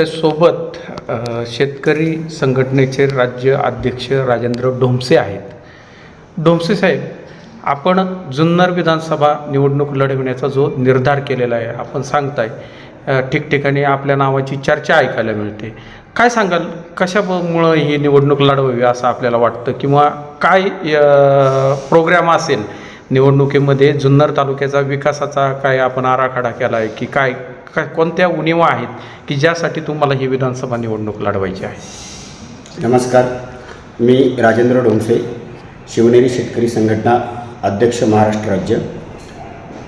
आपल्यासोबत शेतकरी संघटनेचे राज्य अध्यक्ष राजेंद्र ढोमसे आहेत. ढोमसे साहेब आपण जुन्नर विधानसभा निवडणूक लढविण्याचा जो निर्धार केलेला आहे आपण सांगताय ठिकठिकाणी आपल्या नावाची चर्चा ऐकायला मिळते. काय सांगाल कशामुळं ही निवडणूक लढवावी असं आपल्याला वाटतं? किंवा काय प्रोग्राम असेल निवडणुकीमध्ये जुन्नर तालुक्याचा विकासाचा काय आपण आराखडा केला आहे की काय काय कोणत्या उणीवा आहेत की ज्यासाठी तुम्हाला ही विधानसभा निवडणूक लढवायची आहे? नमस्कार. मी राजेंद्र डोंगसे शिवनेरी शेतकरी संघटना अध्यक्ष महाराष्ट्र राज्य.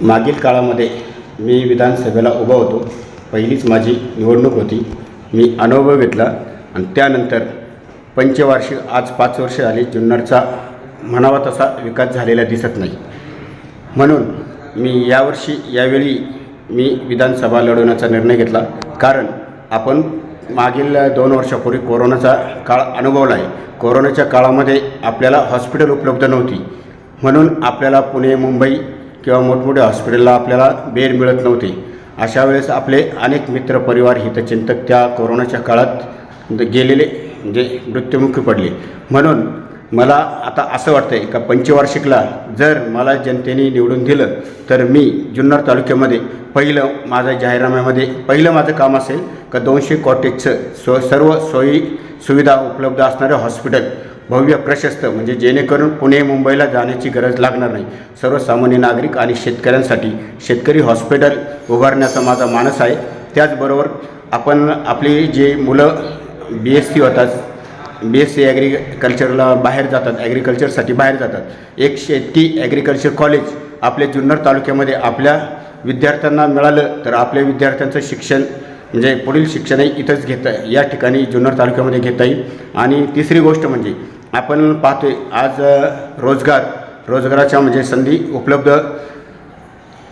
मागील काळामध्ये मी विधानसभेला उभा होतो. पहिलीच माझी निवडणूक होती. मी अनुभव घेतला आणि त्यानंतर पंचवार्षिक आज पाच वर्ष झाली जुन्नरचा म्हणावा तसा विकास झालेला दिसत नाही. म्हणून मी यावर्षी यावेळी मी विधानसभा लढवण्याचा निर्णय घेतला. कारण आपण मागील दोन वर्षापूर्वी कोरोनाचा काळ अनुभवला आहे. कोरोनाच्या काळामध्ये आपल्याला हॉस्पिटल उपलब्ध नव्हती. म्हणून आपल्याला पुणे मुंबई किंवा मोठमोठ्या हॉस्पिटलला आपल्याला बेड मिळत नव्हते. अशा वेळेस आपले अनेक मित्रपरिवार हितचिंतक त्या कोरोनाच्या काळात गेलेले म्हणजे मृत्युमुखी पडले. म्हणून मला आता असं वाटतं आहे का पंचवार्षिकला जर मला जनतेने निवडून दिलं तर मी जुन्नर तालुक्यामध्ये पहिलं माझ्या जाहीरनाम्यामध्ये पहिलं माझं काम असेल का दोनशे कॉटेजचं स्व सर्व सोयी सुविधा उपलब्ध असणारं हॉस्पिटल भव्य प्रशस्त म्हणजे जेणेकरून पुणे मुंबईला जाण्याची गरज लागणार नाही. सर्वसामान्य नागरिक आणि शेतकऱ्यांसाठी शेतकरी हॉस्पिटल उभारण्याचा माझा मानस आहे. त्याचबरोबर आपण आपली जे मुलं बी एस सी होतात बी एस सी ॲग्रिकल्चरला बाहेर जातात ॲग्रिकल्चरसाठी बाहेर जातात. एक शेती ॲग्रिकल्चर कॉलेज आपल्या जुन्नर तालुक्यामध्ये आपल्या विद्यार्थ्यांना मिळालं तर आपल्या विद्यार्थ्यांचं शिक्षण म्हणजे पुढील शिक्षणही इथंच घेता या ठिकाणी जुन्नर तालुक्यामध्ये घेता येईल. आणि तिसरी गोष्ट म्हणजे आपण पाहतोय आज रोजगार रोजगाराच्या म्हणजे संधी उपलब्ध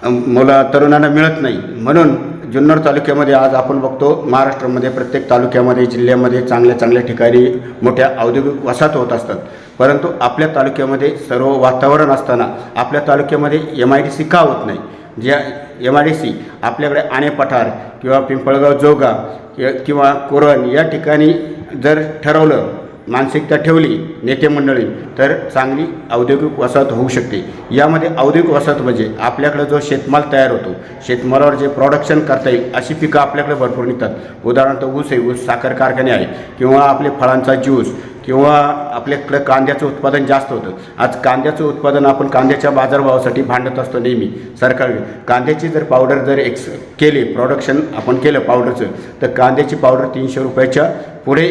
मुला तरुणांना मिळत नाही. म्हणून जुन्नर तालुक्यामध्ये आज आपण बघतो महाराष्ट्रामध्ये प्रत्येक तालुक्यामध्ये जिल्ह्यामध्ये चांगल्या चांगल्या ठिकाणी मोठ्या औद्योगिक वसाहत होत असतात. परंतु आपल्या तालुक्यामध्ये सर्व वातावरण असताना आपल्या तालुक्यामध्ये एम आय डी सी का होत नाही? ज्या एम आय डी सी आपल्याकडे आणे पठार किंवा पिंपळगाव जोगा किंवा कोरण या ठिकाणी जर ठरवलं मानसिकता ठेवली नेते मंडळी तर चांगली औद्योगिक वसाहत होऊ शकते. यामध्ये औद्योगिक वसाहत म्हणजे आपल्याकडे जो शेतमाल तयार होतो शेतमालावर जे प्रोडक्शन करता येईल अशी पिकं आपल्याकडे भरपूर निघतात. उदाहरणार्थ ऊस आहे ऊस साखर कारखाने आहे किंवा आपले फळांचा ज्यूस किंवा आपल्याकडे कांद्याचं उत्पादन जास्त होतं. आज कांद्याचं उत्पादन आपण कांद्याच्या बाजारभावासाठी भांडत असतो नेहमी. सरकार कांद्याची जर पावडर जर एक्स केली प्रोडक्शन आपण केलं पावडरचं तर कांद्याची पावडर तीनशे रुपयाच्या पुढे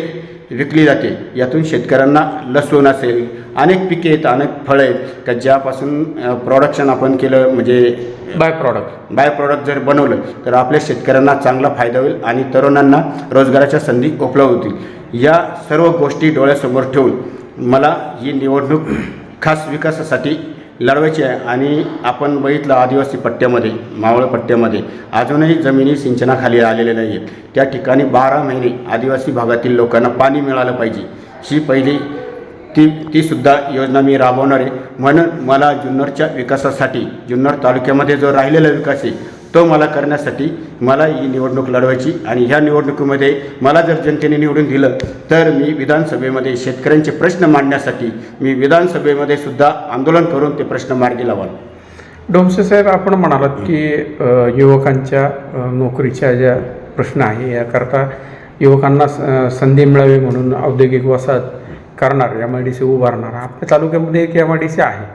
विकली जाते. यातून शेतकऱ्यांना लसूण असेल. अनेक पिके आहेत अनेक फळं आहेत. का ज्यापासून प्रोडक्शन आपण केलं म्हणजे बाय प्रॉडक्ट बाय प्रॉडक्ट जर बनवलं तर आपल्या शेतकऱ्यांना चांगला फायदा होईल आणि तरुणांना रोजगाराच्या संधी उपलब्ध होतील. या सर्व गोष्टी डोळ्यासमोर ठेवून मला ही निवडणूक खास विकासासाठी लढवायची आहे. आणि आपण बघितलं आदिवासी पट्ट्यामध्ये मावळ पट्ट्यामध्ये अजूनही जमिनी सिंचनाखाली आलेल्या नाही आहेत त्या ठिकाणी बारा महिने आदिवासी भागातील लोकांना पाणी मिळालं पाहिजे. ही पहिली ती तीसुद्धा योजना मी राबवणार आहे. म्हणून मला जुन्नरच्या विकासासाठी जुन्नर तालुक्यामध्ये जो राहिलेला विकास आहे तो मला करण्यासाठी मला ही निवडणूक लढवायची आणि ह्या निवडणुकीमध्ये मला जर जनतेने निवडून दिलं तर मी विधानसभेमध्ये शेतकऱ्यांचे प्रश्न मांडण्यासाठी मी विधानसभेमध्ये सुद्धा आंदोलन करून ते प्रश्न मार्गी लावाल. डोमसे साहेब आपण म्हणालात की युवकांच्या नोकरीच्या ज्या प्रश्न आहे याकरता युवकांना संधी मिळावी म्हणून औद्योगिक वसाहत करणार एम आय डी सी उभारणार. आपल्या तालुक्यामध्ये एक एम आय डी सी आहे.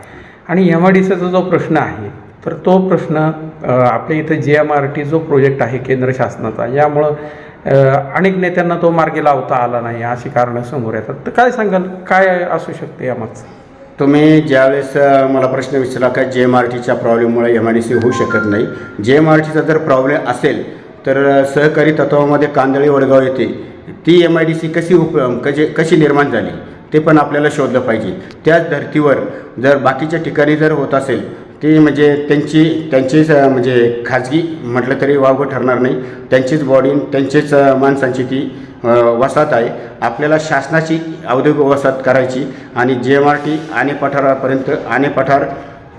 आणि एम आय डी सीचा जो प्रश्न आहे तर तो प्रश्न आपल्या इथं जे एम आर टी जो प्रोजेक्ट आहे केंद्र शासनाचा यामुळं अनेक नेत्यांना तो मार्गी लावता आला नाही अशी कारणं समोर येतात. तर काय सांगाल? काय असू शकते यामागचं? तुम्ही ज्यावेळेस मला प्रश्न विचारला का जे एम आर टीच्या प्रॉब्लेममुळे एम आय डी सी होऊ शकत नाही? जे एम आर टीचा जर प्रॉब्लेम असेल तर सहकारी तत्वामध्ये कांदळी वडगाव येते. ती एम आय डी सी कशी उप कशी कशी निर्माण झाली? ते पण आपल्याला शोधलं पाहिजे. त्याच धर्तीवर जर बाकीच्या ठिकाणी जर होत असेल ती म्हणजे त्यांची त्यांचीच म्हणजे खाजगी म्हटलं तरी वावगं ठरणार नाही. त्यांचीच बॉडी त्यांचीच माणसांची ती वसाहत आहे. आपल्याला शासनाची औद्योगिक वसाहत करायची आणि जे एम आर टी आणि पठारापर्यंत आणि पठार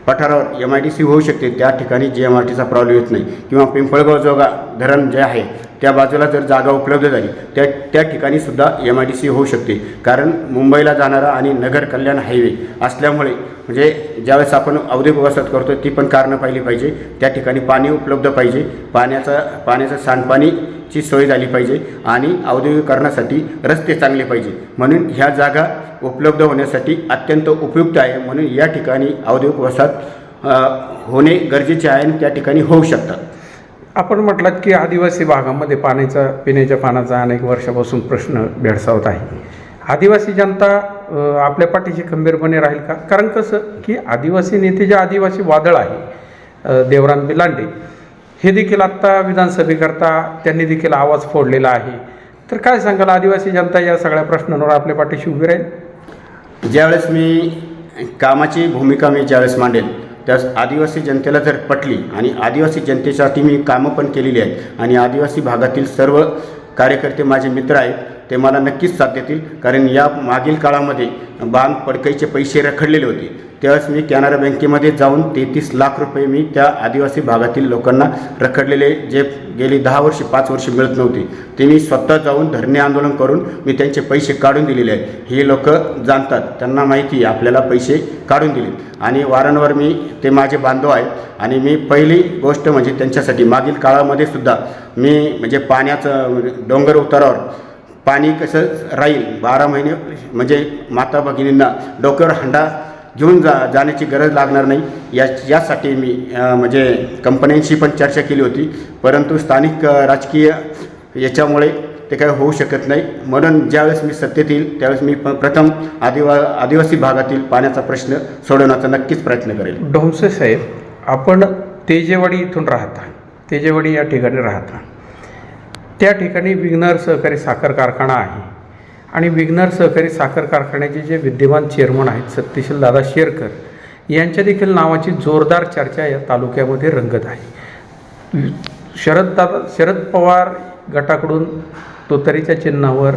पठारावर एम आय डी सी होऊ शकते. त्या ठिकाणी जे एम आर टीचा प्रॉब्लेम येत नाही. किंवा पिंपळगाव जोगा धरण जे आहे त्या बाजूला जर जागा उपलब्ध झाली त्या त्या ठिकाणी सुद्धा एम आय डी सी होऊ शकते. कारण मुंबईला जाणारा आणि नगर कल्याण हायवे असल्यामुळे म्हणजे ज्यावेळेस आपण औद्योगिक वसाहत करतो ती पण कारणं पाहिली पाहिजे. त्या ठिकाणी पाणी उपलब्ध पाहिजे. पाण्याचा पाण्याचं सांडपाणीची सोय झाली पाहिजे आणि औद्योगिकरणासाठी रस्ते चांगले पाहिजे. म्हणून ह्या जागा उपलब्ध होण्यासाठी अत्यंत उपयुक्त आहे. म्हणून या ठिकाणी औद्योगिक वसाहत होणे गरजेचे आहे आणि त्या ठिकाणी होऊ शकतात. आपण म्हटलात की आदिवासी भागामध्ये पाण्याचा पिण्याच्या पाण्याचा अनेक वर्षापासून प्रश्न भेडसावत आहे. आदिवासी जनता आपल्या पाठीशी खंबीरपणे राहील का? कारण कसं की आदिवासी नेते जे आदिवासी वादळ आहे देवराम देवरान बिलांडे हे देखील आत्ता विधानसभेकरता त्यांनी देखील आवाज फोडलेला आहे. तर काय सांगाल आदिवासी जनता या सगळ्या प्रश्नांवर आपल्या पाठीशी उभी राहील? ज्यावेळेस मी कामाची भूमिका मी ज्यावेळेस मांडेल त्यास आदिवासी जनतेला जर पटली आणि आदिवासी जनतेसाठी मी कामं पण केलेली आहेत आणि आदिवासी भागातील सर्व कार्यकर्ते माझे मित्र आहेत ते मला नक्कीच साथ देतील. कारण या मागील काळामध्ये बांध पडकईचे पैसे रखडलेले होते. त्यावेळेस मी कॅनरा बँकेमध्ये जाऊन तेहतीस लाख रुपये मी त्या आदिवासी भागातील लोकांना रखडलेले जे गेली दहा वर्षे पाच वर्षे मिळत नव्हते ते मी स्वतः जाऊन धरणे आंदोलन करून मी त्यांचे पैसे काढून दिलेले आहेत. हे लोक जाणतात त्यांना माहिती आपल्याला पैसे काढून दिले आणि वारंवार मी ते माझे बांधव आहे आणि मी पहिली गोष्ट म्हणजे त्यांच्यासाठी मागील काळामध्ये सुद्धा मी म्हणजे पाण्याचं म्हणजे डोंगर उतारावर पाणी कसं राहील बारा महिने म्हणजे माता भगिनींना डोक्यावर हंडा घेऊन जा जाण्याची गरज लागणार नाही. या यासाठी मी म्हणजे कंपन्यांशी पण चर्चा केली होती. परंतु स्थानिक राजकीय याच्यामुळे ते काय होऊ शकत नाही. म्हणून ज्यावेळेस मी सत्तेत येईल त्यावेळेस मी प- प्रथम आदिवा आदिवासी भागातील पाण्याचा प्रश्न सोडवण्याचा नक्कीच प्रयत्न करेल. डोंसे साहेब आपण तेजेवाडी इथून राहता. तेजेवाडी या ठिकाणी राहता. त्या ठिकाणी विघ्नर सहकारी साखर कारखाना आहे. आणि विघ्नर सहकारी साखर कारखान्याचे जे विद्यमान चेअरमन आहेत सत्यशील दादा शेरकर यांच्या देखील नावाची जोरदार चर्चा या तालुक्यामध्ये रंगत आहे. शरद दादा शरद पवार गटाकडून तोतरीच्या चिन्हावर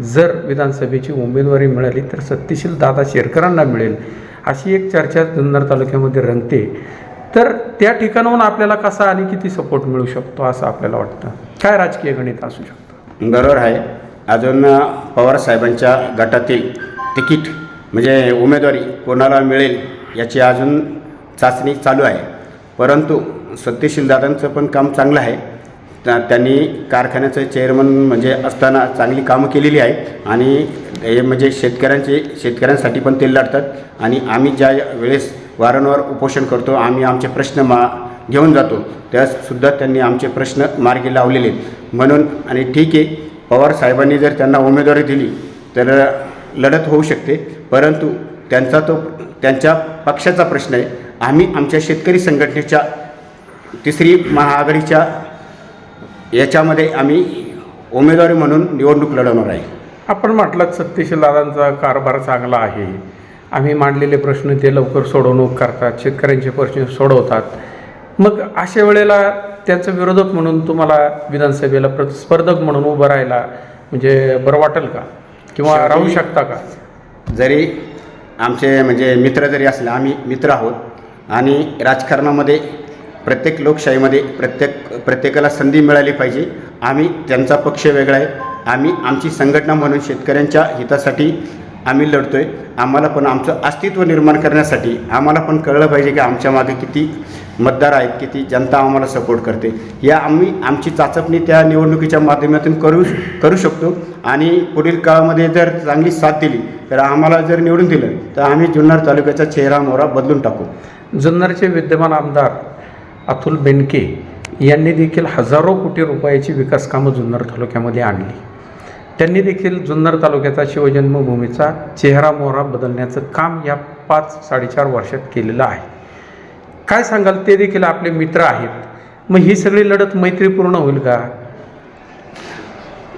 जर विधानसभेची उमेदवारी मिळाली तर सत्यशील दादा शेरकरांना मिळेल अशी एक चर्चा जुन्नर तालुक्यामध्ये रंगते. तर त्या ठिकाणाहून आपल्याला कसा आणि किती सपोर्ट मिळू शकतो असं आपल्याला वाटतं? काय राजकीय गणित असू शकतं? बरोबर आहे. अजून पवार साहेबांच्या गटातील तिकीट म्हणजे उमेदवारी कोणाला मिळेल याची अजून चाचणी चालू आहे. परंतु सत्यशील दादांचं पण काम चांगलं आहे. त्या- त्यांनी कारखान्याचं चेअरमन म्हणजे असताना चांगली कामं केलेली आहेत आणि हे म्हणजे शेतकऱ्यांचे शेतकऱ्यांसाठी पण ते लढतात आणि आम्ही ज्या वेळेस वारंवार उपोषण करतो आम्ही आमचे प्रश्न मा घेऊन जातो. त्यासुद्धा त्यांनी आमचे प्रश्न मार्गी लावलेले आहेत. म्हणून आणि ठीक आहे पवार साहेबांनी जर त्यांना उमेदवारी दिली तर लढत होऊ शकते. परंतु त्यांचा तो त्यांच्या पक्षाचा प्रश्न आहे आम्ही आमच्या शेतकरी संघटनेच्या तिसरी महाआघाडीच्या याच्यामध्ये आम्ही उमेदवारी म्हणून निवडणूक लढवणार आहे. आपण म्हटलं सत्यशील दादांचा कारभार चांगला आहे. आम्ही मांडलेले प्रश्न ते लवकर सोडवणूक करतात. शेतकऱ्यांचे प्रश्न सोडवतात. मग अशा वेळेला त्यांचं विरोधक म्हणून तुम्हाला विधानसभेला प्र स्पर्धक म्हणून उभं राहायला म्हणजे बरं वाटेल का? किंवा राहू शकता का? जरी आमचे म्हणजे मित्र जरी असले आम्ही मित्र आहोत आणि राजकारणामध्ये प्रत्येक लोकशाहीमध्ये प्रत्येक प्रत्येकाला संधी मिळाली पाहिजे आम्ही त्यांचा पक्ष वेगळा आहे. आम्ही आमची संघटना म्हणून शेतकऱ्यांच्या हितासाठी आम्ही लढतो आहे आम्हाला पण आमचं अस्तित्व निर्माण करण्यासाठी आम्हाला पण कळलं पाहिजे की आमच्या मागे किती मतदार आहेत किती जनता आम्हाला सपोर्ट करते. या आम्ही आमची चाचपणी त्या निवडणुकीच्या माध्यमातून करू करू शकतो. आणि पुढील काळामध्ये जर चांगली साथ दिली तर आम्हाला जर निवडून दिलं तर आम्ही जुन्नर तालुक्याचा चेहरा मोहरा बदलून टाकू. जुन्नरचे विद्यमान आमदार अतुल बेनके यांनी देखील हजारो कोटी रुपयाची विकास कामं जुन्नर तालुक्यामध्ये आणली. त्यांनी देखील जुन्नर तालुक्याचा शिवजन्मभूमीचा चेहरा मोहरा बदलण्याचं काम या पाच साडेचार वर्षात केलेलं आहे. काय सांगाल? ते देखील आपले मित्र आहेत. मग ही सगळी लढत मैत्रीपूर्ण होईल का?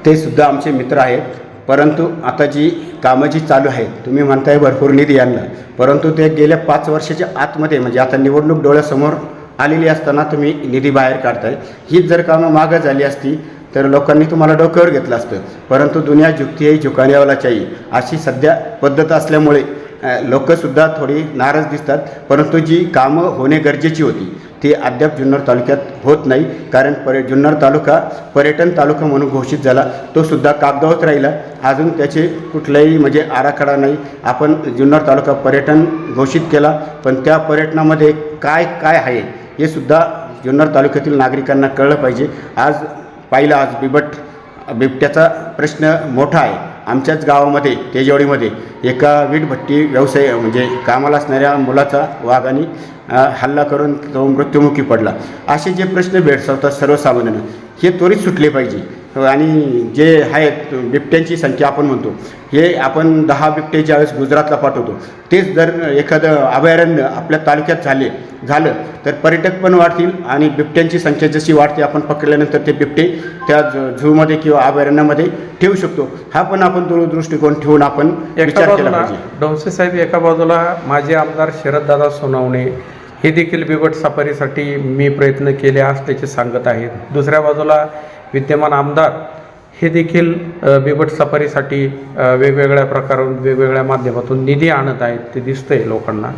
ते सुद्धा आमचे मित्र आहेत. परंतु आता जी कामं जी चालू आहेत तुम्ही म्हणताय भरपूर निधी यांना परंतु ते गेल्या पाच वर्षाच्या आतमध्ये म्हणजे आता निवडणूक डोळ्यासमोर आलेली असताना तुम्ही निधी बाहेर काढताय. हीच जर कामं मागं झाली असती तर लोकांनी तुम्हाला डोक्यावर घेतलं असतं. परंतु दुनिया झुकती आहे झुकानेवाला चाहिए अशी सध्या पद्धत असल्यामुळे लोकंसुद्धा थोडी नाराज दिसतात. परंतु जी कामं होणे गरजेची होती ती अद्याप जुन्नर तालुक्यात होत नाही. कारण पर्य जुन्नर तालुका पर्यटन तालुका म्हणून घोषित झाला. तो सुद्धा राहिला. अजून त्याचे कुठलाही म्हणजे आराखडा नाही. आपण जुन्नर तालुका पर्यटन घोषित केला. पण त्या पर्यटनामध्ये काय काय आहे हे सुद्धा जुन्नर तालुक्यातील नागरिकांना कळलं पाहिजे. आज पाहिलं आज बिबट बिबट्याचा प्रश्न मोठा आहे. आमच्याच गावामध्ये तेजवाडीमध्ये एका वीटभट्टी व्यवसाय म्हणजे कामाला असणाऱ्या मुलाचा वाघाने हल्ला करून तो मृत्युमुखी पडला. असे जे प्रश्न भेडसावतात सर्वसामान्यांना हे त्वरित सुटले पाहिजे. आणि जे आहेत बिबट्यांची संख्या आपण म्हणतो हे आपण दहा बिबटे ज्यावेळेस गुजरातला पाठवतो तेच जर एखादं अभयारण्य आपल्या तालुक्यात झाले झालं तर पर्यटक पण वाढतील आणि बिबट्यांची संख्या जशी वाढते आपण पकडल्यानंतर ते बिबटे त्या झ- झूमध्ये किंवा अभयारण्यामध्ये ठेवू शकतो. हा पण आपण दूरदृष्टिकोन ठेवून आपण विचार केला पाहिजे. डोंसे साहेब एका बाजूला माजी आमदार शरददादा सोनवणे हे देखील बिबट सफारीसाठी मी प्रयत्न केले असल्याचे सांगत आहेत. दुसऱ्या बाजूला विद्यमान आमदार हे देखील बिबट सफारीसाठी वेगवेगळ्या प्रकारून वेगवेगळ्या माध्यमातून निधी आणत आहेत ते दिसतंय लोकांना.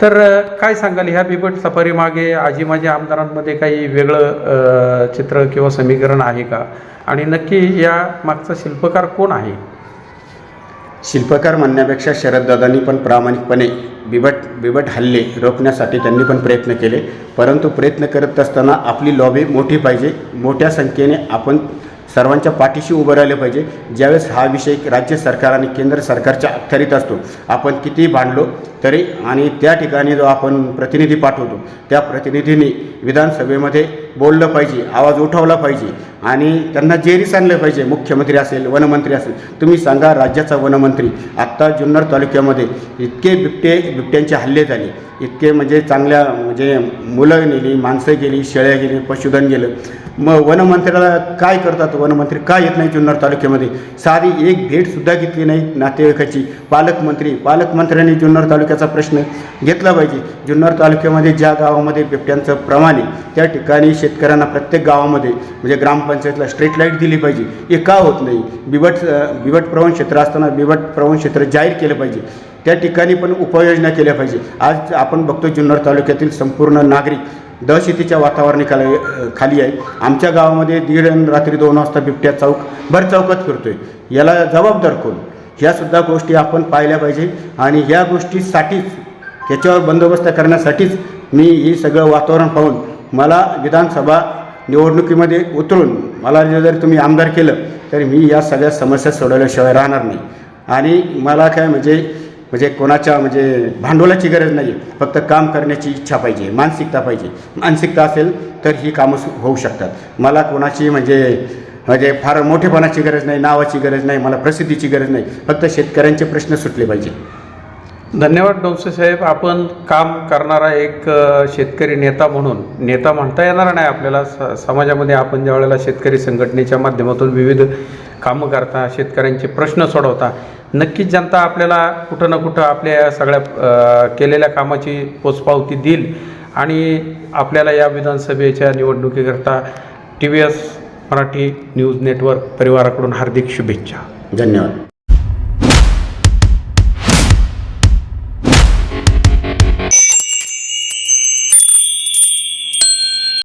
तर काय सांगाल? ह्या बिबट सफारी मागे आजी माझ्या आमदारांमध्ये काही वेगळं चित्र किंवा समीकरण आहे का? आणि नक्की या मागचा शिल्पकार कोण आहे? शिल्पकार म्हणण्यापेक्षा शरददादांनी पण प्रामाणिकपणे बिबट बिबट हल्ले रोखण्यासाठी त्यांनी पण प्रयत्न केले. परंतु प्रयत्न करत असताना आपली लॉबी मोठी पाहिजे. मोठ्या संख्येने आपण सर्वांच्या पाठीशी उभं राहिले पाहिजे. ज्यावेळेस हा विषय राज्य सरकार आणि केंद्र सरकारच्या अखत्यारीत असतो आपण कितीही भांडलो तरी आणि त्या ठिकाणी जो आपण प्रतिनिधी पाठवतो त्या प्रतिनिधींनी विधानसभेमध्ये बोललं पाहिजे आवाज उठवला पाहिजे आणि त्यांना जेरीस आणलं पाहिजे मुख्यमंत्री असेल वनमंत्री असेल. तुम्ही सांगा राज्याचा वनमंत्री. आत्ता जुन्नर तालुक्यामध्ये इतके बिबटे बिबट्यांचे हल्ले झाले. इतके म्हणजे चांगल्या म्हणजे मुलं नेली माणसं गेली शेळ्या गेली पशुधन गेलं. मग वनमंत्र्याला काय करतात? वनमंत्री काय येत नाही जुन्नर तालुक्यामध्ये? साधी एक भेटसुद्धा घेतली नाही नातेवाईकाची. पालकमंत्री पालकमंत्र्यांनी जुन्नर तालुक्याचा प्रश्न घेतला पाहिजे. जुन्नर तालुक्यामध्ये ज्या गावामध्ये बिबट्यांचं प्रमाण आहे त्या ठिकाणी शेतकऱ्यांना प्रत्येक गावामध्ये म्हणजे ग्रामपंचायतला स्ट्रीट लाइट दिली पाहिजे. हे का होत नाही? बिबट बिबट प्रवण क्षेत्र असताना बिबट प्रवण क्षेत्र जाहीर केलं पाहिजे. त्या ठिकाणी पण उपाययोजना केल्या पाहिजे. आज आपण बघतो जुन्नर तालुक्यातील संपूर्ण नागरिक दहशतीच्या वातावरणाखाली खाली आहे. आमच्या गावामध्ये दीड रात्री दोन वाजता बिबट्या चौक भर चौकात फिरतोय. याला जबाबदार कोण? ह्यासुद्धा गोष्टी आपण पाहिल्या पाहिजे आणि ह्या गोष्टीसाठीच त्याच्यावर बंदोबस्त करण्यासाठीच मी हे सगळं वातावरण पाहून मला विधानसभा निवडणुकीमध्ये उतरून मला जर तुम्ही आमदार केलं तर मी या सगळ्या समस्या सोडवल्याशिवाय राहणार नाही. आणि मला काय म्हणजे म्हणजे कोणाच्या म्हणजे भांडवलाची गरज नाही फक्त काम करण्याची इच्छा पाहिजे मानसिकता पाहिजे. मानसिकता असेल तर ही कामं सु- होऊ शकतात. मला कोणाची म्हणजे म्हणजे फार मोठेपणाची गरज नाही नावाची गरज नाही मला प्रसिद्धीची गरज नाही. फक्त शेतकऱ्यांचे प्रश्न सुटले पाहिजे. धन्यवाद डोंसे साहेब. आपण काम करणारा एक शेतकरी नेता म्हणून नेता म्हणता येणार नाही आपल्याला. स समाजामध्ये आपण ज्या वेळेला शेतकरी संघटनेच्या माध्यमातून विविध कामं करता शेतकऱ्यांचे प्रश्न सोडवता नक्कीच जनता आपल्याला कुठं ना कुठं आपल्या सगळ्या केलेल्या कामाची पोचपावती देईल. आणि आपल्याला या विधानसभेच्या निवडणुकीकरता T V S Marathi news network परिवाराकडून हार्दिक शुभेच्छा. धन्यवाद.